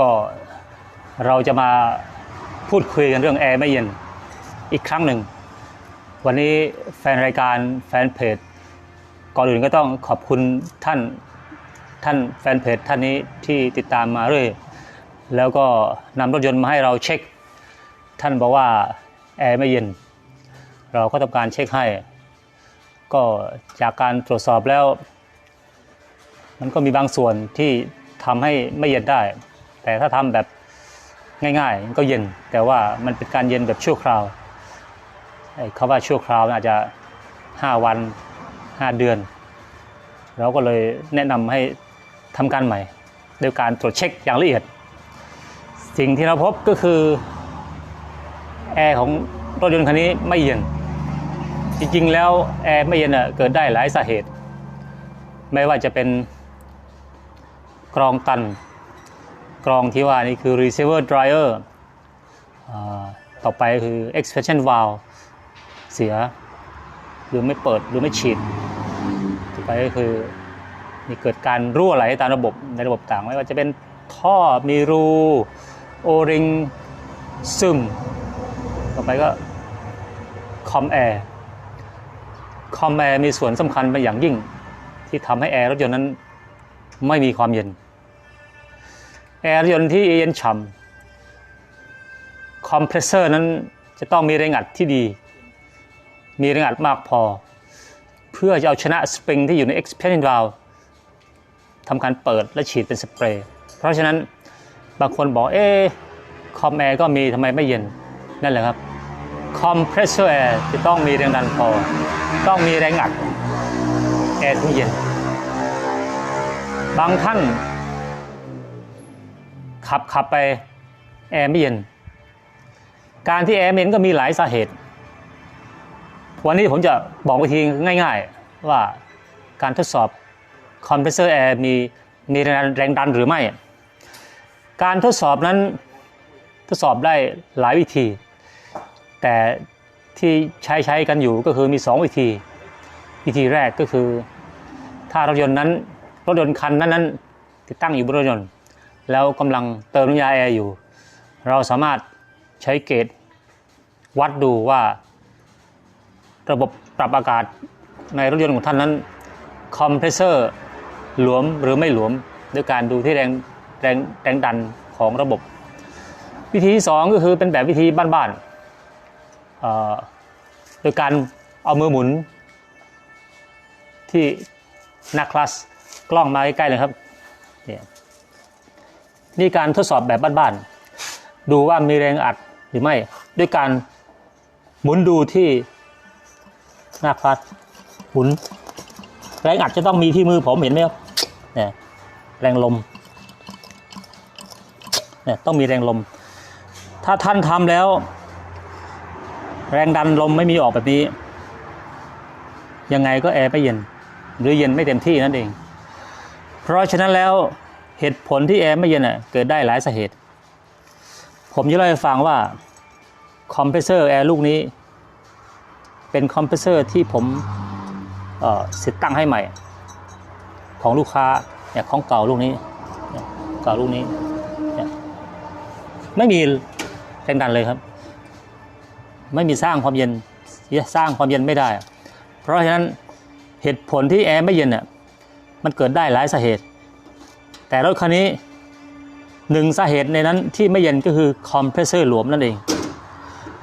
ก็เราจะมาพูดคุยกันเรื่องแอร์ไม่เย็นอีกครั้งหนึ่ง วันนี้แฟนรายการแฟนเพจก่อนอื่นก็ต้องขอบคุณท่านท่านแฟนเพจท่านนี้ที่ติดตามมาเรื่อยแล้วก็นำรถยนต์มาให้เราเช็ค ท่านบอกว่าแอร์ไม่เย็น เราก็ทำการเช็คให้ ก็จากการตรวจสอบแล้ว มันก็มีบางส่วนที่ทำให้ไม่เย็นได้ แต่ถ้าทำแบบง่ายๆก็เย็น แต่ว่ามันเป็นการเย็นแบบชั่วคราวไอ้คำว่าชั่วคราวอาจจะ 5 วัน 5 เดือน เราก็เลยแนะนำให้ทำการใหม่โดยการตรวจเช็คอย่างละเอียด สิ่งที่เราพบก็คือแอร์ของรถยนต์คันนี้ไม่เย็น จริงๆแล้วแอร์ไม่เย็นเกิดได้หลายสาเหตุ ไม่ว่าจะเป็นกรองตัน รองที่ว่านี่คือ receiver dryer อต่อไปคือ expansion valve เสีย หรือไม่เปิดหรือไม่ฉีด ต่อไปก็คือมีเกิดการรั่วไหลตามระบบในระบบต่างไม่ว่าจะเป็นท่อมีรูโอริงซึมต่อไปก็คอมแอร์คอมแอร์มีส่วนสำคัญเป็นอย่างยิ่ง ที่ทำให้แอร์รถยนต์นั้นไม่มีความเย็น แอร์ยนต์ที่เย็นฉ่ำคอมเพรสเซอร์นั้นจะต้องมีแรงอัดที่ดี มีแรงอัดมากพอ เพื่อจะเอาชนะสปริงที่อยู่ใน expansion valve ทำการเปิดและฉีดเป็นสเปรย์เพราะฉะนั้นบางคนบอกเอ๊คอมแอร์ก็มีทำไมไม่เย็น นั่นแหละครับคอมเพรสเซอร์แอร์จะต้องมีแรงดันพอ ต้องมีแรงอัดแอร์ถึงเย็น บางท่าน ขับขับไปแอร์ไม่เย็น การที่แอร์ไม่เย็นก็มีหลายสาเหตุ วันนี้ผมจะบอกวิธีง่าย ๆว่าการทดสอบคอมเพรสเซอร์แอร์มีมีแรงดันแรงดันหรือไม่ การทดสอบนั้นทดสอบได้หลายวิธี แต่ที่ใช้ใช้กันอยู่ก็คือมี 2 วิธี วิธีแรกก็คือ ถ้ารถยนต์นั้นรถยนต์คันนั้นนั้นติดตั้งอยู่บนรถยนต์ แล้วกำลังเติมน้ำยาแอร์อยู่ เราสามารถใช้เกจวัดดูว่า ระบบปรับอากาศในรถยนต์ของท่านนั้นคอมเพรสเซอร์หลวมหรือไม่หลวมด้วยการดูที่แรงแรงแรงดันของระบบ วิธีที่สองก็คือเป็นแบบวิธีบ้านๆโดยการเอามือหมุนที่หน้าคลาสกล้องมาใกล้ๆเลยครับ นี่การทดสอบแบบบ้านๆดูว่ามีแรงอัดหรือไม่ ด้วยการหมุนดูที่หน้าคลาสหมุน แรงอัดจะต้องมีที่มือผมเห็นไหมครับเนี่ยแรงลมเนี่ยต้องมีแรงลม ถ้าท่านทำแล้ว แรงดันลมไม่มีออกแบบนี้ ยังไงก็แอร์ไม่เย็น หรือเย็นไม่เต็มที่นั่นเอง เพราะฉะนั้นแล้ว เหตุผลที่แอร์ไม่เย็นอะเกิดได้หลายสาเหตุ ผมจะเล่าให้ฟังว่าคอมเพรสเซอร์แอร์ลูกนี้ เป็นคอมเพรสเซอร์ที่ผมเอ่อติดตั้งให้ใหม่ ของลูกค้าเนี่ยของเก่าลูกนี้เก่าลูกนี้ไม่มีแรงดันเลยครับ ไม่มีสร้างความเย็นสร้างความเย็นไม่ได้ เพราะฉะนั้นเหตุผลที่แอร์ไม่เย็นเนี่ยมันเกิดได้หลายสาเหตุ แต่รถคันนี้หนึ่งสาเหตุในนั้นที่ไม่เย็นก็คือคอมเพรสเซอร์หลวมนั่นเอง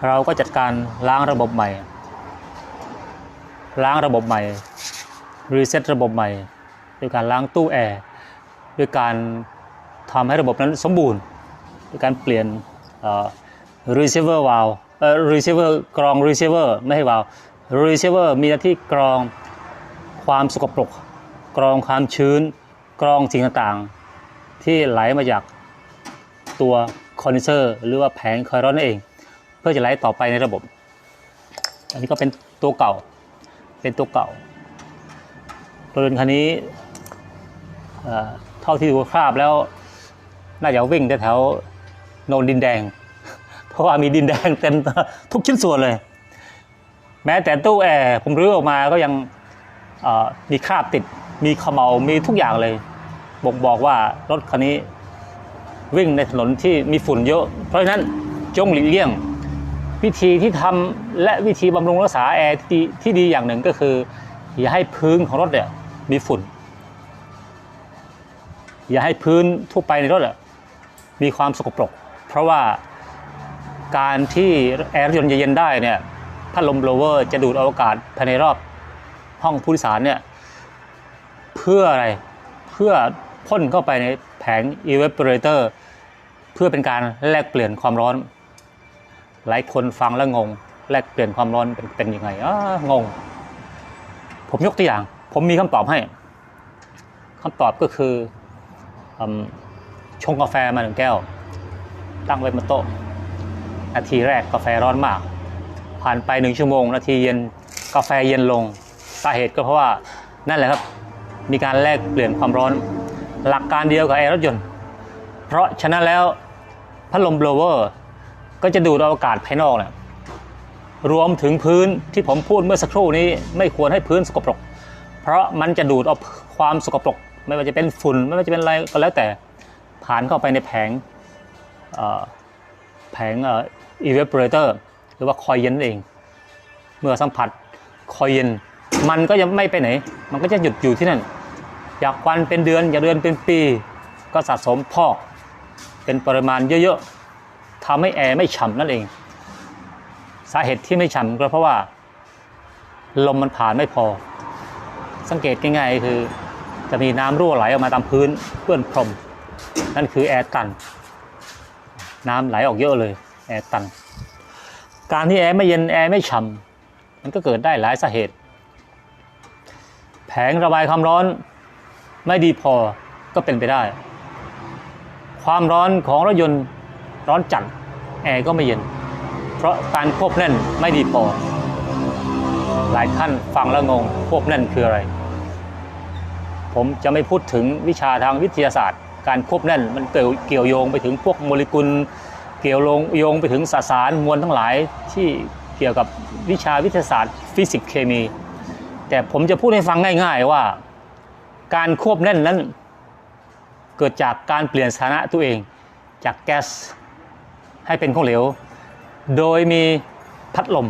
เราก็จัดการล้างระบบใหม่ ล้างระบบใหม่ รีเซ็ตระบบใหม่ด้วยการล้างตู้แอร์ด้วยการทำให้ระบบนั้นสมบูรณ์ด้วยการเปลี่ยนเอ่อ receiver valve เอ่อ receiver กรอง receiver ไม่ให้ valve receiver มีหน้าที่กรองความสกปรก กรองความชื้น กรองสิ่งต่างๆ ที่ไหลมาจากตัวคอนเดนเซอร์หรือว่าแผงคอยร้อนนั่นเอง เพื่อจะไหลต่อไปในระบบ อันนี้ก็เป็นตัวเก่า เป็นตัวเก่ารถยนต์คันนี้เท่าที่ดูคราบแล้ว น่าจะวิ่งแถวโนนดินแดง เพราะว่ามีดินแดงเต็มทุกชิ้นส่วนเลย แม้แต่ตู้แอร์ผมรื้อออกมาก็ยังมีคราบติด มีขมเหลามีทุกอย่างเลยบอกบอกว่ารถคันนี้วิ่งในถนนที่มีฝุ่นเยอะ เพราะฉะนั้นจงหลีกเลี่ยง วิธีที่ทำและวิธีบำรุงรักษาแอร์ที่ดีที่ดีอย่างหนึ่งก็คือ อย่าให้พื้นของรถเนี่ยมีฝุ่น อย่าให้พื้นทั่วไปในรถอะมีความสกปรก เพราะว่าการที่แอร์รถยนต์จะเย็นได้เนี่ยพัดลมโบลเวอร์จะดูดอากาศภายในรอบห้องผู้โดยสารเนี่ย เพื่ออะไรเพื่อพ่นเข้าไปในแผง evaporator เพื่อเป็นการแลกเปลี่ยนความร้อน หลายคนฟังแล้วงง แลกเปลี่ยนความร้อนเป็นเป็นยังไงอ้างง ผมยกตัวอย่าง ผมมีคำตอบให้คำตอบก็คืออชงกาแฟมาหนึ่งแก้ว ตั้งไว้บนโต๊ะ นาทีแรกกาแฟร้อนมาก ผ่านไปหนึ่งชั่วโมง นาทีเย็นกาแฟเย็นลงสาเหตุก็เพราะว่านั่นแหละครับ มีการแลกเปลี่ยนความร้อน หลักการเดียวกับแอร์รถยนต์ เพราะฉะนั้นแล้วพัดลมโบลเวอร์ก็จะดูดเอาอากาศภายนอกเนี่ยรวมถึงพื้นที่ผมพูดเมื่อสักครู่นี้ไม่ควรให้พื้นสกปรก เพราะมันจะดูดเอาความสกปรก ไม่ว่าจะเป็นฝุ่นไม่ว่าจะเป็นอะไรก็แล้วแต่ผ่านเข้าไปในแผงเอ่อแผงเอ่อ evaporator หรือว่าคอยเย็นเอง เมื่อสัมผัสคอยเย็น มันก็ยังไม่ไปไหน มันก็จะหยุดอยู่ที่นั่น อยากวันเป็นเดือน อยากเดือนเป็นปี ก็สะสมพอก เป็นปริมาณเยอะๆทำให้แอร์ไม่ฉ่ำนั่นเอง สาเหตุที่ไม่ฉ่ำก็เพราะว่า ลมมันผ่านไม่พอ สังเกตง่ายๆคือ จะมีน้ำรั่วไหลออกมาตามพื้นเปื้อนพรม นั่นคือแอร์ตัน น้ำไหลออกเยอะเลย แอร์ตัน การที่แอร์ไม่เย็นแอร์ไม่ฉ่ำมันก็เกิดได้หลายสาเหตุ งระบายความร้อน ไม่ดีพอก็เป็นไปได้ ความร้อนของรถยนต์ร้อนจัดแอร์ก็ไม่เย็น เพราะการควบแน่นไม่ดีพอ หลายท่านฟังแล้วงงควบแน่นคืออะไร ผมจะไม่พูดถึงวิชาทางวิทยาศาสตร์ การควบแน่นมันเกี่ยวเกี่ยวโยงไปถึงพวกโมเลกุล เกี่ยวโยงโยงไปถึงสสารมวลทั้งหลายที่เกี่ยวกับวิชาวิทยาศาสตร์ ฟิสิกส์เคมี แต่ผมจะพูดให้ฟังง่ายๆว่า การควบแน่นนั้น เกิดจากการเปลี่ยนสถานะตัวเอง จากแก๊สให้เป็นของเหลว โดยมีพัดลม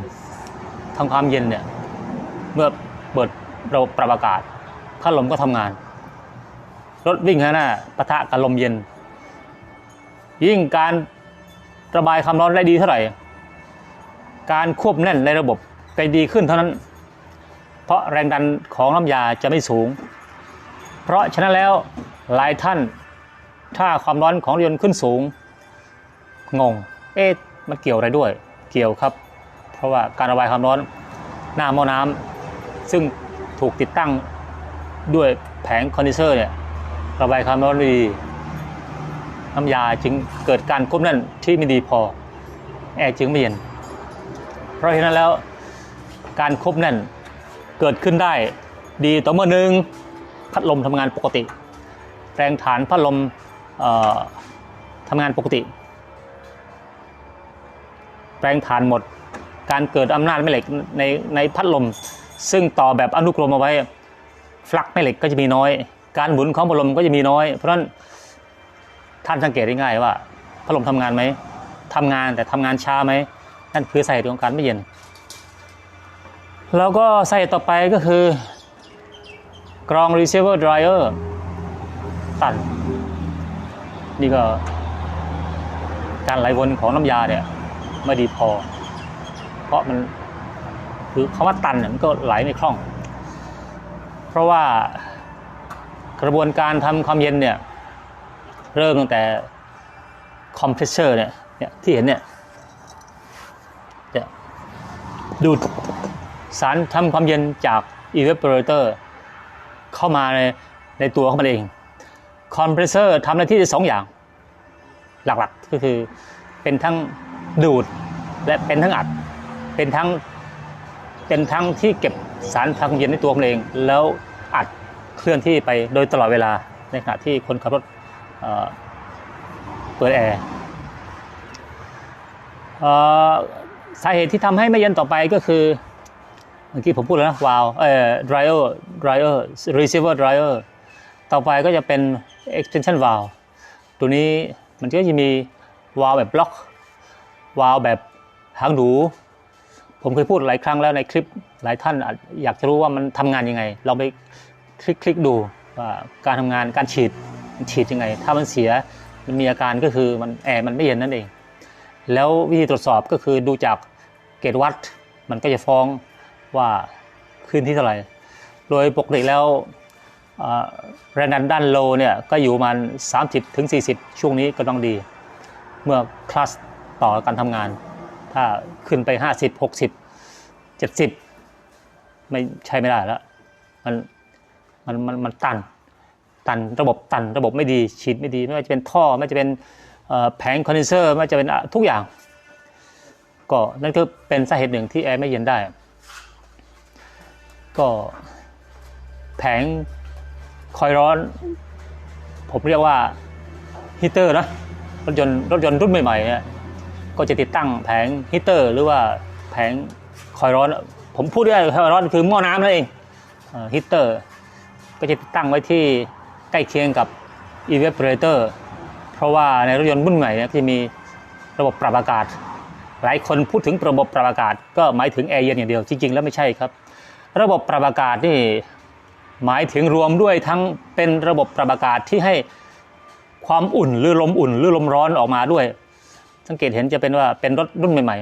ทำความเย็นเนี่ยเมื่อเปิดระบบปรับอากาศพัดลมก็ทำงาน รถวิ่งข้างหน้าปะทะกับลมเย็น ยิ่งการระบายความร้อนได้ดีเท่าไหร่ การควบแน่นในระบบไปดีขึ้นเท่านั้น เพราะแรงดันของน้ำยาจะไม่สูง เพราะฉะนั้นแล้วหลายท่านถ้าความร้อนของรถยนต์ขึ้นสูง งง เอ๊ะมันเกี่ยวอะไรด้วย เกี่ยวครับ เพราะว่าการระบายความร้อนหน้าหม้อน้ำซึ่งถูกติดตั้งด้วยแผงคอนดิเซอร์เนี่ยระบายความร้อนดีน้ำยาจึงเกิดการควบแน่นที่ไม่ดีพอ แอร์จึงไม่เย็น เพราะฉะนั้นแล้วการควบแน่น เกิดขึ้นได้ ดีต่อเมื่อหนึ่งพัดลมทำงานปกติ แรงฐานพัดลมทำงานปกติ แรงฐานหมดการเกิดอำนาจแม่เหล็กในในพัดลม ซึ่งต่อแบบอนุกรมเอาไว้ฟลักแม่เหล็กก็จะมีน้อย การหมุนของพัดลมก็จะมีน้อย เพราะฉะนั้นท่านสังเกตได้ง่ายว่าพัดลมทำงานไหมทำงานแต่ทำงานช้าไหมนั่นคือสาเหตุของการไม่เย็น แล้วก็สาเหตุต่อไปก็คือกรอง receiver dryer ตันนี่ก็ การไหลวนของน้ำยาเนี่ยไม่ดีพอ เพราะมันคือคำว่าตันเนี่ยมันก็ไหลไม่คล่อง เพราะว่ากระบวนการทำความเย็นเนี่ย เริ่มตั้งแต่คอมเพรสเซอร์เนี่ยเนี่ยที่เห็นเนี่ยจะดูด สารทำความเย็นจาก evaporator เข้ามาในในตัวของมันเองคอมเพรสเซอร์ทำหน้าที่ได้สองอย่าง หลักๆก็คือเป็นทั้งดูดและเป็นทั้งอัด เป็นทั้งเป็นทั้งที่เก็บสารทางความเย็นในตัวมันเอง แล้วอัดเคลื่อนที่ไปโดยตลอดเวลาในขณะที่คนขับรถเเปิดแอร์สาเหตุที่ทำให้ไม่เย็นต่อไปก็คือ มื่อกี้ผมพูดแล้วนะวาลเอ่อ dryer dryer receiver dryer ต่อไปก็จะเป็น extension valve ตัวนี้มันก็จะมีวาลแบบบล็อก วาลแบบหางหนูผมเคยพูดหลายครั้งแล้วในคลิปหลายท่านอยากจะรู้ว่ามันทำงานยังไง เราไปคลิกคลิกดูว่าการทำงานการฉีดฉีดยังไง ถ้ามันเสียมันมีอาการก็คือมันแอร์มันไม่เย็นนั่นเอง แล้ววิธีตรวจสอบก็คือดูจากเกจวัดมันก็จะฟ้อง ว่าขึ้นที่เท่าไหร่ โดยปกติแล้วแรงดันด้านโลเนี่ยก็อยู่ประมาณ 30 ถึง 40 ช่วงนี้ก็ต้องดี เมื่อคลาสต่อการทำงาน ถ้าขึ้นไป 50 60 70 ไม่ใช่ไม่ได้แล้ว มันมันมันมันตัน ตันระบบตันระบบไม่ดีฉีดไม่ดี ไม่ว่าจะเป็นท่อ ไม่ว่าจะเป็นแผงคอนเดนเซอร์ ไม่ว่าจะเป็นทุกอย่าง ก็นั่นก็เป็นสาเหตุหนึ่งที่แอร์ไม่เย็นได้ ก็แผงคอยร้อน ผมเรียกว่าฮีเตอร์นะรถยนต์รถยนต์รุ่นใหม่ๆเนี่ยก็จะติดตั้งแผงฮีเตอร์ หรือว่าแผงคอยร้อน ผมพูดได้คอยร้อนคือหม้อน้ำนั่นเองฮีเตอร์ ก็จะติดตั้งไว้ที่ใกล้เคียงกับ evaporator เพราะว่าในรถยนต์รุ่นใหม่เนี่ยจะมีระบบปรับอากาศ หลายคนพูดถึงระบบปรับอากาศ ก็หมายถึงแอร์เย็นอย่างเดียวจริงๆแล้วไม่ใช่ครับ ระบบปรับอากาศนี่หมายถึงรวมด้วยทั้งเป็นระบบปรับอากาศที่ให้ความอุ่นหรือลมอุ่นหรือลมร้อนออกมาด้วย สังเกตเห็นจะเป็นว่าเป็นรถรุ่นใหม่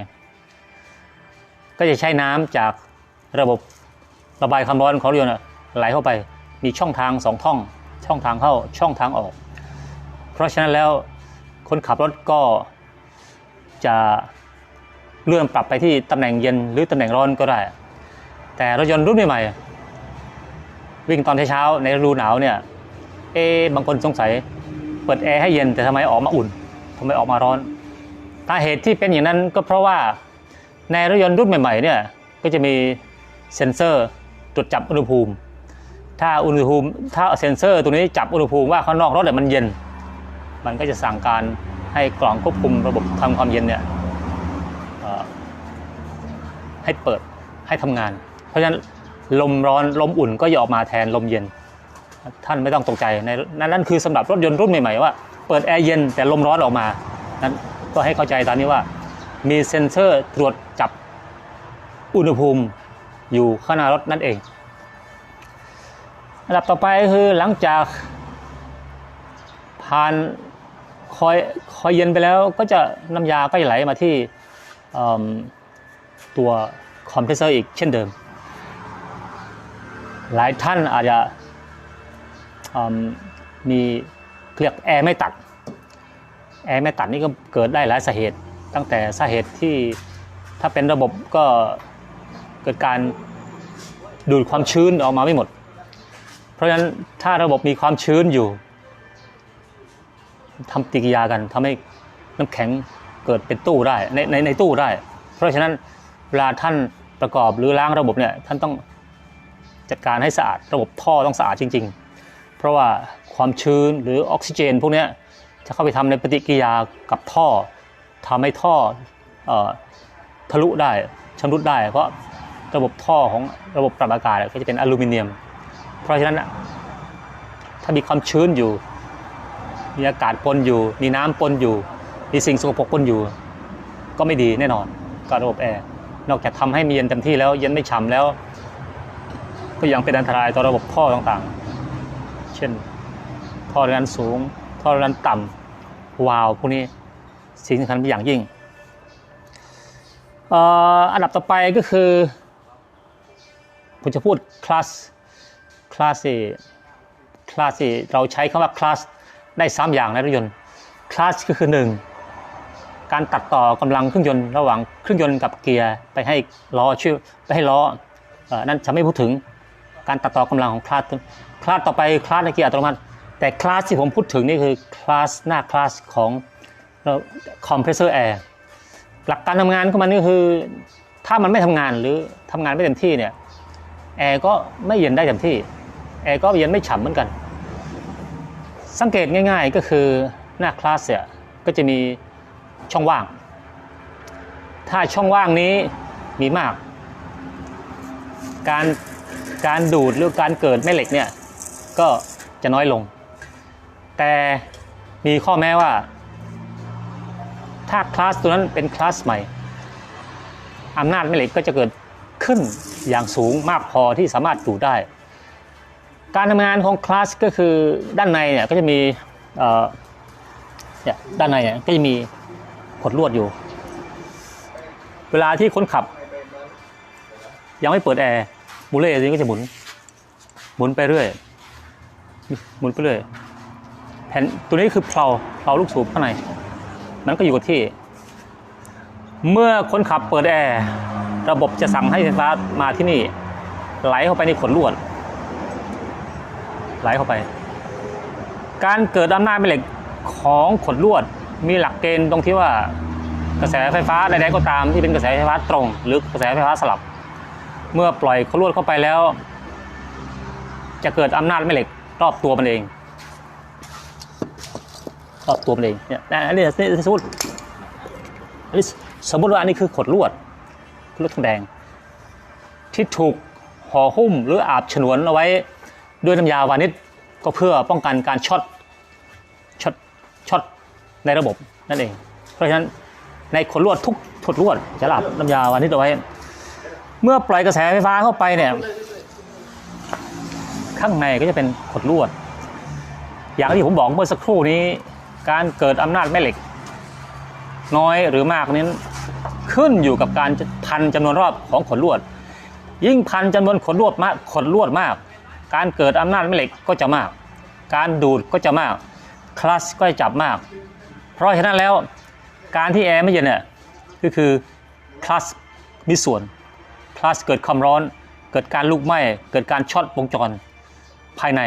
ๆ ก็จะใช้น้ำจากระบบระบายความร้อนของรถยนต์อะไหลเข้าไป มีช่องทางสองท่อง ช่องทางเข้าช่องทางออก เพราะฉะนั้นแล้วคนขับรถก็จะเลื่อนปรับไปที่ตำแหน่งเย็นหรือตำแหน่งร้อนก็ได้ แต่รถยนต์รุ่นใหม่ๆวิ่งตอนเช้าในฤดูหนาวเนี่ยเอบางคนสงสัยเปิดแอร์ให้เย็นแต่ทำไมออกมาอุ่นทำไมออกมาร้อนสาเหตุที่เป็นอย่างนั้นก็เพราะว่าในรถยนต์รุ่นใหม่ๆเนี่ยก็จะมีเซ็นเซอร์ตรวจจับอุณหภูมิ ถ้าอุณหภูมิถ้าเซ็นเซอร์ตัวนี้จับอุณหภูมิว่าข้างนอกรถเนี่ยมันเย็น มันก็จะสั่งการให้กล่องควบคุมระบบทำความเย็นเนี่ยให้เปิดให้ทำงาน เพราะฉะนั้นลมร้อนลมอุ่นก็จะออกมาแทนลมเย็น ท่านไม่ต้องตกใจในนั่นนั่นคือสำหรับรถยนต์รุ่นใหม่ๆว่าเปิดแอร์เย็นแต่ลมร้อนออกมานั้นก็ให้เข้าใจตามนี้ว่า มีเซ็นเซอร์ตรวจจับอุณหภูมิอยู่ข้างหน้ารถนั่นเองอันดับต่อไปคือหลังจากผ่านคอยคอยเย็นไปแล้วก็จะน้ำยาก็จะไหลมาที่ตัวคอมเพรสเซอร์อีกเช่นเดิม หลายท่านอาจจะมมีเรียกแอร์ไม่ตัด แอร์ไม่ตัดนี่ก็เกิดได้หลายสาเหตุ ตั้งแต่สาเหตุที่ถ้าเป็นระบบก็เกิดการดูดความชื้นออกมาไม่หมด เพราะฉะนั้นถ้าระบบมีความชื้นอยู่ทำปฏิกิริยากันทำให้น้ำแข็งเกิดเป็นตู้ได้ในในในตู้ได้ เพราะฉะนั้นเวลาท่านประกอบหรือล้างระบบเนี่ยท่านต้อง จัดการให้สะอาดระบบท่อต้องสะอาดจริง ๆ เพราะว่าความชื้นหรือออกซิเจน พวกนี้จะเข้าไปทำในปฏิกิริยากับท่อทำให้ท่ออทะลุได้ชำรุดได้ เพราะระบบท่อของระบบปรับอากาศก็จะเป็นอลูมิเนียม เพราะฉะนั้นถ้ามีความชื้นอยู่ มีอากาศปนอยู่ มีน้ำปนอยู่ มีสิ่งสกปรกปนอยู่ ก็ไม่ดีแน่นอนกับระบบแอร์นอกจากทำให้มีเย็นเต็มที่แล้วเย็นไม่ฉ่ำแล้ว ก็ยังเป็นอันตรายต่อระบบท่อต่างๆ เช่นท่อแรงดันสูง ท่อแรงดันต่ำวาล์วพวกนี้สิ่งสำคัญเป็นอย่างยิ่งอันดับต่อไปก็คือผมจะพูดคลาสคลาสสี่คลาสสี่เราใช้คำว่าคลาสได้สามอย่างในรถยนต์คลาสก็คือหนึ่งการตัดต่อกำลังเครื่องยนต์ระหว่างเครื่องยนต์กับเกียร์ไปให้ล้อช่วยไปให้ล้ออนั่นจะไม่พูดถึง การตัดต่อกำลังของคลาสคลาสต่อไปคลาสในเกียร์อัตโนมัติ แต่คลาสที่ผมพูดถึงนี่คือคลาสหน้าคลาสของคอมเพรสเซอร์แอร์หลักการทำงานของมันก็คือ ถ้ามันไม่ทำงานหรือทำงานไม่เต็มที่เนี่ยแอร์ก็ไม่เย็นได้เต็มที่แอร์ก็เย็นไม่ฉ่ำเหมือนกัน สังเกตง่ายๆก็คือหน้าคลาสเนี่ยก็จะมีช่องว่าง ถ้าช่องว่างนี้มีมาก การ การดูดหรือการเกิดแม่เหล็กเนี่ยก็จะน้อยลง แต่มีข้อแม้ว่า ถ้าคลาสตัวนั้นเป็นคลาสใหม่อำนาจแม่เหล็กก็จะเกิดขึ้นอย่างสูงมากพอที่สามารถดูดได้ การทำงานของคลาสก็คือด้านในเนี่ยก็จะมีเนี่ยด้านในเนี่ยก็จะมีขดลวดอยู่ เวลาที่คนขับ ยังไม่เปิดแอร์ บูเล่ตัวนี้ก็จะหมุน หมุนไปเรื่อย หมุนไปเรื่อย แผ่นตัวนี้คือเพลาเพลาลูกสูบข้างใน มันก็อยู่กับที่ เมื่อคนขับเปิดแอร์ ระบบจะสั่งให้ไฟฟ้ามาที่นี่ ไหลเข้าไปในขนลวด ไหลเข้าไป การเกิดอำนาจแม่เหล็กของขนลวดมีหลักเกณฑ์ตรงที่ว่ากระแสไฟฟ้าใดๆก็ตามที่เป็นกระแสไฟฟ้าตรง หรือกระแสไฟฟ้าสลับ เมื่อปล่อยขนลวดเข้าไปแล้ว จะเกิดอำนาจแม่เหล็กรอบตัวมันเอง รอบตัวมันเองเนี่ยอันนี้สมมติอันนี้สมมติว่าอันนี้คือขดลวดขดลวดทองแดง ที่ถูกห่อหุ้มหรืออาบฉนวนเอาไว้ด้วยน้ำยาวานิชก็เพื่อป้องกันการช็อตช็อตช็อตในระบบนั่นเอง เพราะฉะนั้นในขดลวดทุกขดลวดจะอาบน้ำยาวานิชเอาไว้ เมื่อปล่อยกระแสไฟฟ้าเข้าไปเนี่ย ข้างในก็จะเป็นขดลวด อย่างที่ผมบอกเมื่อสักครู่นี้ การเกิดอำนาจแม่เหล็ก น้อยหรือมากนั้นขึ้นอยู่กับการพันจำนวนรอบของขดลวด ยิ่งพันจำนวนขดลวดมากขดลวดมาก การเกิดอำนาจแม่เหล็กก็จะมาก การดูดก็จะมาก คลัสก็จะจับมาก เพราะฉะนั้นแล้วการที่แอร์ไม่เย็นเนี่ยก็คือคลัสมีส่วน ลัสเกิดความร้อน เกิดการลุกไหม้ เกิดการช็อตวงจรภายใน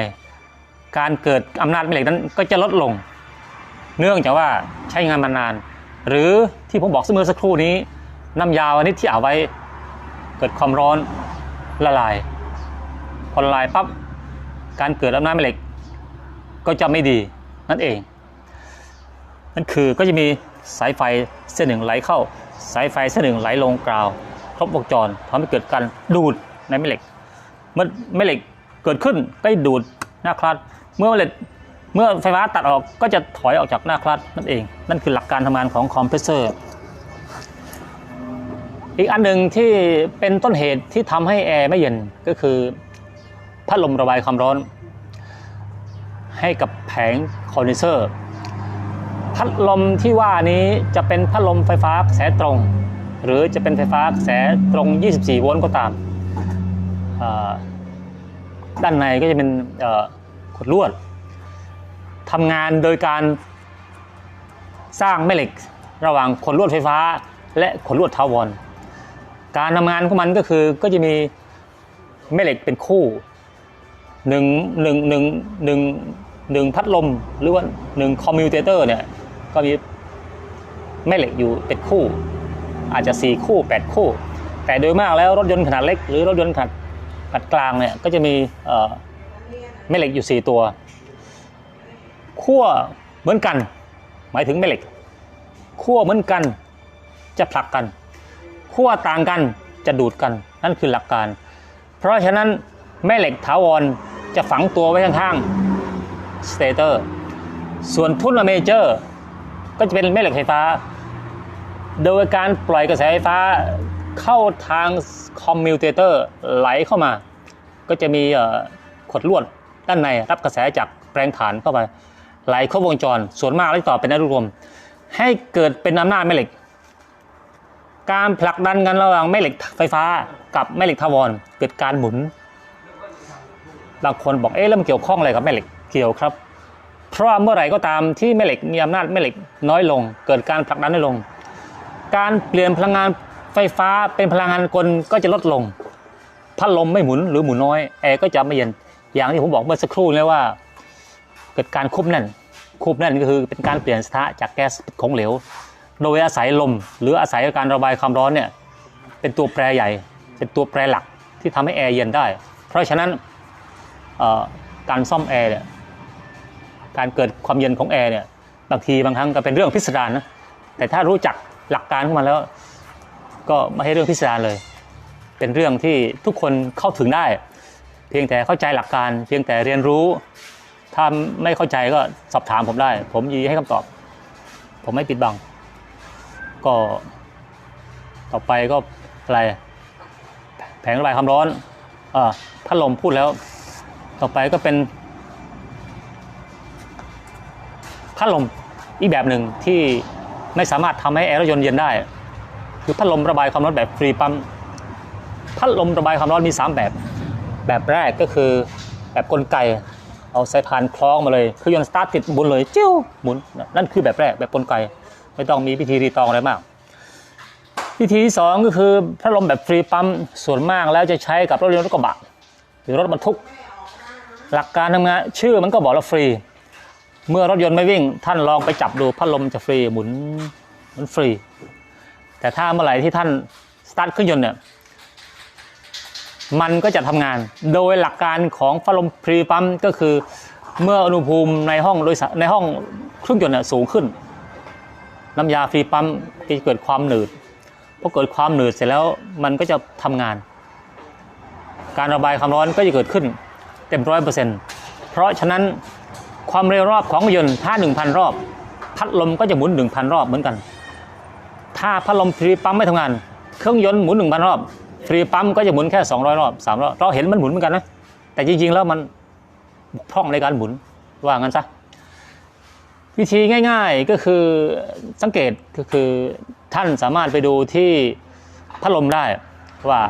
การเกิดอำนาจแม่เหล็กนั้นก็จะลดลง เนื่องจากว่าใช้งานมานาน หรือที่ผมบอกเสมอสักครู่นี้ น้ำยาวันนี้ที่เอาไว้ เกิดความร้อนละลาย พอละลายปั๊บการเกิดอำนาจแม่เหล็ก ก็จะไม่ดีนั่นเอง นั่นคือก็จะมีสายไฟเส้นหนึ่งไหลเข้า สายไฟเส้นหนึ่งไหลลงกราว ครบวงจรทำให้เกิดการดูดในแม่เหล็ก เมื่อแม่เหล็กเกิดขึ้นก็ดูดหน้าคลัตเมื่อแม่เหล็กเมื่อไฟฟ้าตัดออกก็จะถอยออกจากหน้าคลัตนั่นเอง นั่นคือหลักการทำงานของคอมเพรสเซอร์อีกอันหนึ่งที่เป็นต้นเหตุที่ทำให้แอร์ไม่เย็นก็คือพัดลมระบายความร้อน ให้กับแผงคอนเดนเซอร์พัดลมที่ว่านี้จะเป็นพัดลมไฟฟ้ากระแสตรง หรือจะเป็นไฟฟ้ากระแสตรง 24 โวลต์ก็ตาม ด้านในก็จะเป็นขดลวดทำงานโดยการสร้างแม่เหล็กระหว่างขดลวดไฟฟ้า และขดลวดทาวรการทำงานของมันก็คือก็จะมีแม่เหล็กเป็นคู่หนึ่งหนึ่งหนึ่งหนึ่งหนึ่งพัดลมหรือว่าหนึ่งคอมมิวเตเตอร์เนี่ยก็มีแม่เหล็กอยู่เป็นคู่ อาจจะ 4 คู่ 8 คู่ แต่โดยมากแล้วรถยนต์ขนาดเล็ก หรือรถยนต์ขนาดขนาดกลางเนี่ยก็จะมีเอ่อแม่เหล็กอยู่ 4 ตัวขั้วเหมือนกัน หมายถึงแม่เหล็กขั้วเหมือนกันจะผลักกันขั้วต่างกันจะดูดกันนั่นคือหลักการ เพราะฉะนั้นแม่เหล็กถาวรจะฝังตัวไว้ข้างๆสเตเตอร์ ส่วนทุ่นเมเจอร์ ก็จะเป็นแม่เหล็กไฟฟ้า โดยการปล่อยกระแสไฟฟ้าเข้าทางคอมมิวเตเตอร์ไหลเข้ามา ก็จะมีขดลวดด้านในรับกระแสจากแปลงฐานเข้าไปไหลเข้าวงจร ส่วนมากแล้วต่อเป็นอนุกรมให้เกิดเป็นอำนาจแม่เหล็ก การผลักดันกันระหว่างแม่เหล็กไฟฟ้ากับแม่เหล็กทาวรเกิดการหมุนบางคนบอกเอ๊ะแล้วมันเกี่ยวข้องอะไรกับแม่เหล็กเกี่ยวครับ เพราะเมื่อไหร่ก็ตามที่แม่เหล็กมีอำนาจแม่เหล็กน้อยลง เกิดการผลักดันน้อยลง การเปลี่ยนพลังงานไฟฟ้าเป็นพลังงานกลก็จะลดลงพัดลมไม่หมุนหรือหมุนน้อยแอร์ก็จะไม่เย็นอย่างที่ผมบอกเมื่อสักครู่นี้ว่า เกิดการควบแน่นควบแน่นก็คือเป็นการเปลี่ยนสถานะจากแก๊สเป็นของเหลว โดยอาศัยลม หรืออาศัยการระบายความร้อนเนี่ยเป็นตัวแปรใหญ่ เป็นตัวแปรหลักที่ทำให้แอร์เย็นได้ เพราะฉะนั้นการซ่อมแอร์เนี่ยการเกิดความเย็นของแอร์เนี่ยบางทีบางครั้งก็เป็นเรื่องพิสดารนะแต่ถ้ารู้จัก หลักการของมันแล้ว ก็ไม่ให้เรื่องพิสดารเลย เป็นเรื่องที่ทุกคนเข้าถึงได้ เพียงแต่เข้าใจหลักการ เพียงแต่เรียนรู้ ถ้าไม่เข้าใจก็สอบถามผมได้ ผมยินดีให้คำตอบ ผมไม่ปิดบัง ก็ต่อไปก็อะไรแผงระบายความร้อนอ่าพัดลมพูดแล้ว ต่อไปก็เป็นพัดลมอีกแบบหนึ่งที่ ไม่สามารถทำให้แอร์รถยนต์เย็นได้ คือพัดลมระบายความร้อนแบบฟรีปั๊มพัดลมระบายความร้อนมี 3 แบบ แบบแรกก็คือแบบกลไกเอาสายพานคล้องมาเลยเครื่องยนต์สตาร์ทติดหมุนเลยจิ้วหมุนนั่นคือแบบแรกแบบกลไก ไม่ต้องมีพิธีรีตองอะไรมากวิธีที่สองก็คือพัดลมแบบฟรีปั๊มส่วนมากแล้วจะใช้กับรถยนต์รถกระบะ หรือรถบรรทุก หลักการทำงานชื่อมันก็บอกแล้วฟรี เมื่อรถยนต์ไม่วิ่ง ท่านลองไปจับดูพัดลมจะฟรีหมุนหมุนฟรี แต่ถ้าเมื่อไหร่ที่ท่านสตาร์ทเครื่องยนต์เนี่ยมันก็จะทำงาน โดยหลักการของพัดลมฟรีปั๊มก็คือเมื่ออุณหภูมิในห้องโดยสารในห้องเครื่องยนต์เนี่ยสูงขึ้น น้ำยาฟรีปั๊มจะเกิดความหนืดพอเกิดความหนืดเสร็จแล้วมันก็จะทำงาน การระบายความร้อนก็จะเกิดขึ้นเต็มร้อยเปอร์เซ็นต์เพราะฉะนั้น ความเร็วรอบของยนต์ถ้า 1,000 รอบ พัดลมก็จะหมุน 1,000 รอบเหมือนกัน ถ้าพัดลมฟรีปั๊มไม่ทำงาน เครื่องยนต์หมุน 1,000 รอบฟรีปั๊มก็จะหมุนแค่ 200 รอบ3รอบเราเห็นมันหมุนเหมือนกันนะแต่จริงๆแล้วมันบกพร่องในการหมุนว่างั้นซะวิธีง่ายๆก็คือสังเกตก็คือท่านสามารถไปดูที่พัดลมได้ว่า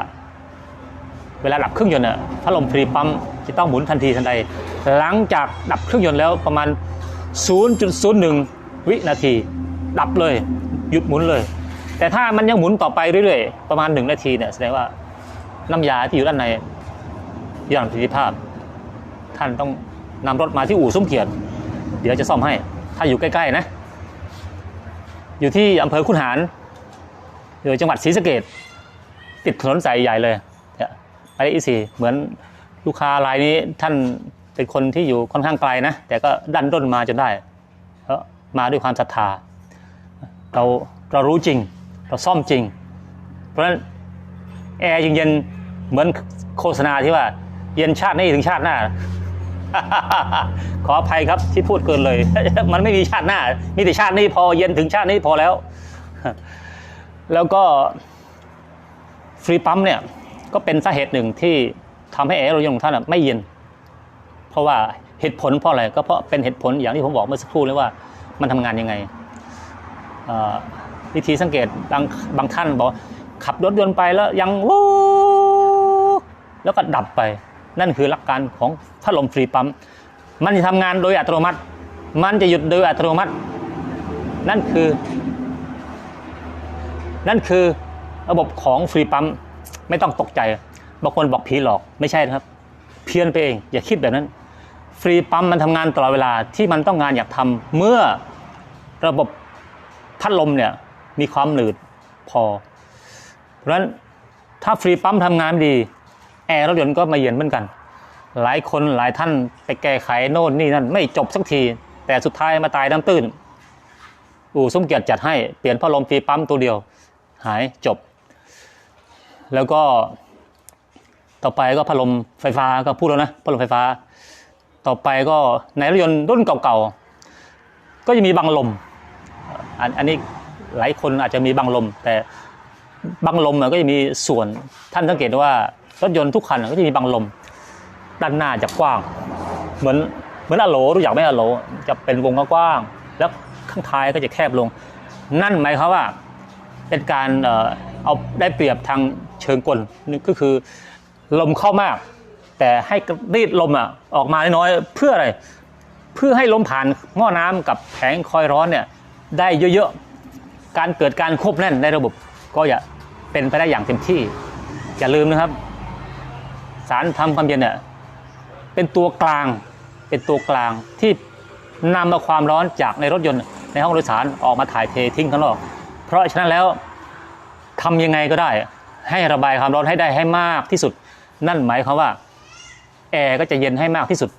เวลาดับเครื่องยนต์น่ะพัดลมฟรีปั๊มจะต้องหมุนทันทีทันใด หลังจากดับเครื่องยนต์แล้วประมาณ 0.01 วินาที ดับเลย หยุดหมุนเลย แต่ถ้ามันยังหมุนต่อไปเรื่อยๆ ประมาณ 1 นาทีเนี่ยแสดงว่าน้ำยาที่อยู่ด้านในย่อนประสิทธิภาพ ท่านต้องนำรถมาที่อู่ซุ้มเขียนเดี๋ยวจะซ่อมให้ ถ้าอยู่ใกล้ๆนะ อยู่ที่อำเภอคุนหารอยู่จังหวัดศรีสะเกดติดถนนสายใหญ่เลย เนี่ยไปได้อีซีเหมือนลูกค้ารายนี้ท่านเป็นคนที่อยู่ค่อนข้างไกลนะ แต่ก็ดันด้นมาจนได้เพราะมาด้วยความศรัทธา เราเรารู้จริง เราซ่อมจริง เพราะฉะนั้นแอร์ยังเย็นเหมือนโฆษณาที่ว่า เย็นชาตินี้ถึงชาติหน้า ขออภัยครับที่พูดเกินเลย มันไม่มีชาติหน้า มีแต่ชาตินี้พอเย็นถึงชาตินี้พอแล้ว แล้วก็ฟรีปั๊มเนี่ย ก็เป็นสาเหตุหนึ่งที่ทำให้แอร์รถยนต์ของท่านไม่เย็น เพราะว่าเหตุผลเพราะอะไรก็เพราะเป็นเหตุผลอย่างที่ผมบอกเมื่อสักครู่เลยว่ามันทำงานยังไงวิธีสังเกตบางบางท่านบอกขับรถยนต์ไปแล้วยังวูแล้วก็ดับไป นั่นคือหลักการของพัดลมฟรีปั๊มมันจะทำงานโดยอัตโนมัติ มันจะหยุดโดยอัตโนมัติ นั่นคือ นั่นคือระบบของฟรีปั๊ม ไม่ต้องตกใจ บางคนบอกผีหลอกไม่ใช่นะครับ เพี้ยนไปเอง อย่าคิดแบบนั้น ฟรีปั๊มมันทำงานตลอดเวลาที่มันต้องงานอยากทำเมื่อระบบพัดลมเนี่ยมีความหนืดพอ เพราะฉะนั้นถ้าฟรีปั๊มทำงานดี แอร์รถยนต์ก็มาเย็นเหมือนกัน หลายคนหลายท่านไปแก้ไขโน่นนี่นั่นไม่จบสักที แต่สุดท้ายมาตายน้ำตื้น อู่สมเกียรติจัดให้เปลี่ยนพัดลมฟรีปั๊มตัวเดียว หายจบ แล้วก็ต่อไปก็พัดลมไฟฟ้าก็พูดแล้วนะพัดลมไฟฟ้า ต่อไปก็ในรถยนต์รุ่นเก่าๆก็จะมีบังลมอันนี้หลายคนอาจจะมีบังลม แต่บังลมก็จะมีส่วนท่านสังเกตว่ารถยนต์ทุกคันก็จะมีบังลม ด้านหน้าจะกว้าง เหมือนเหมือนอะโหลรู้จักไหมอะโหลจะเป็นวงกว้าง แล้วข้างท้ายก็จะแคบลง นั่นหมายความว่าเป็นการ เอาได้เปรียบทางเชิงกลนี่ก็คือลมเข้ามาก แต่ให้รีดลมอะออกมาน้อยเพื่ออะไรเพื่อให้ลมผ่านหม้อน้ำกับแผงคอยร้อนเนี่ยได้เยอะๆ การเกิดการควบแน่นในระบบก็อย่าเป็นไปได้อย่างเต็มที่ อย่าลืมนะครับ สารทำความเย็นเนี่ยเป็นตัวกลางเป็นตัวกลางที่นำเอาความร้อนจากในรถยนต์ในห้องโดยสารออกมาถ่ายเททิ้งข้างนอก เพราะฉะนั้นแล้ว ทำยังไงก็ได้ ให้ระบายความร้อนให้ได้ให้มากที่สุด นั่นหมายความว่าแอร์ก็จะเย็นให้มากที่สุด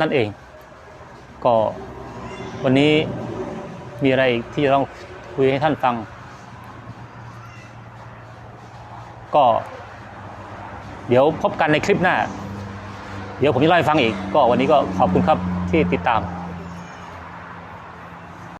นั่นเอง ก็วันนี้มีอะไรที่จะต้องคุยให้ท่านฟัง ก็ เดี๋ยวพบกันในคลิปหน้า เดี๋ยวผมจะเล่าให้ฟังอีก ก็วันนี้ก็ขอบคุณครับที่ติดตาม